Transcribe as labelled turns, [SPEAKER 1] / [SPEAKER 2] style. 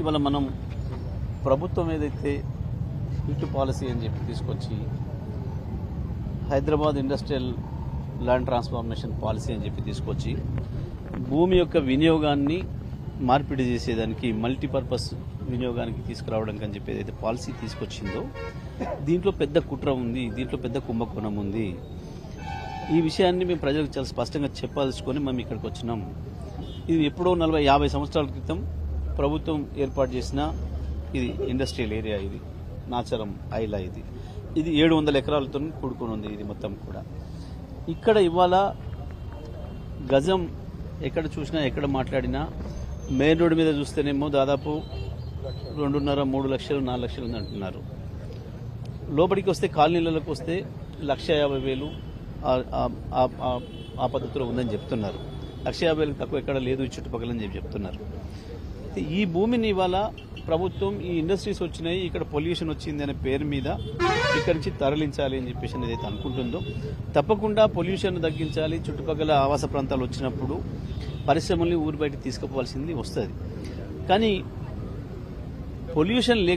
[SPEAKER 1] ఇవాళ మనం ప్రభుత్వం ఏదైతే ఇటు పాలసీ అని చెప్పి తీసుకొచ్చి Hyderabad industrial land transformation policy అని చెప్పి తీసుకొచ్చి భూమి యొక్క వినియోగాన్ని మార్పిడి చేసేదానికి మల్టీపర్పస్ వినియోగానికి తీసుకురావడానికి అని చెప్పి ఏదైతే పాలసీ తీసుకొచ్చిందో దీంట్లో పెద్ద కుట్ర ఉంది దీంట్లో పెద్ద కుంభకోణం ఉంది. ఈ విషయాన్ని మేము ప్రజలకు చాలా స్పష్టంగా చెప్పాల్సుకొని మేము ఇక్కడికి వచ్చినాం. ఇది ఎప్పుడో నలభై యాభై సంవత్సరాల క్రితం ప్రభుత్వం ఏర్పాటు చేసిన ఇది ఇండస్ట్రియల్ ఏరియా ఇది. నాచరం ఐలా ఇది. ఇది ఏడు వందల ఎకరాలతో కూడుకుని ఉంది ఇది మొత్తం కూడా. ఇక్కడ ఇవాళ గజం ఎక్కడ చూసినా ఎక్కడ మాట్లాడినా మెయిన్ రోడ్డు మీద చూస్తేనేమో దాదాపు రెండున్నర మూడు లక్షలు నాలుగు లక్షలు ఉంది అంటున్నారు. లోపలికి వస్తే కాలనీలకు వస్తే లక్ష యాభై వేలు ఆ- ఆ- ఆ పద్ధతిలో ఉందని చెప్తున్నారు. లక్ష యాభై వేలకు తక్కువ ఎక్కడ లేదు ఈ చుట్టుపక్కల అని చెప్పి చెప్తున్నారు. అయితే ఈ భూమిని ఇవాళ ప్రభుత్వం ఈ ఇండస్ట్రీస్ వచ్చినాయి ఇక్కడ పొల్యూషన్ వచ్చింది అనే పేరు మీద ఇక్కడి నుంచి తరలించాలి అని చెప్పేసి ఏదైతే అనుకుంటుందో. తప్పకుండా పొల్యూషన్ తగ్గించాలి చుట్టుపక్కల ఆవాస ప్రాంతాలు వచ్చినప్పుడు పరిశ్రమల్ని ఊరు బయట తీసుకుపోవాల్సింది వస్తుంది. కానీ పొల్యూషన్ లేక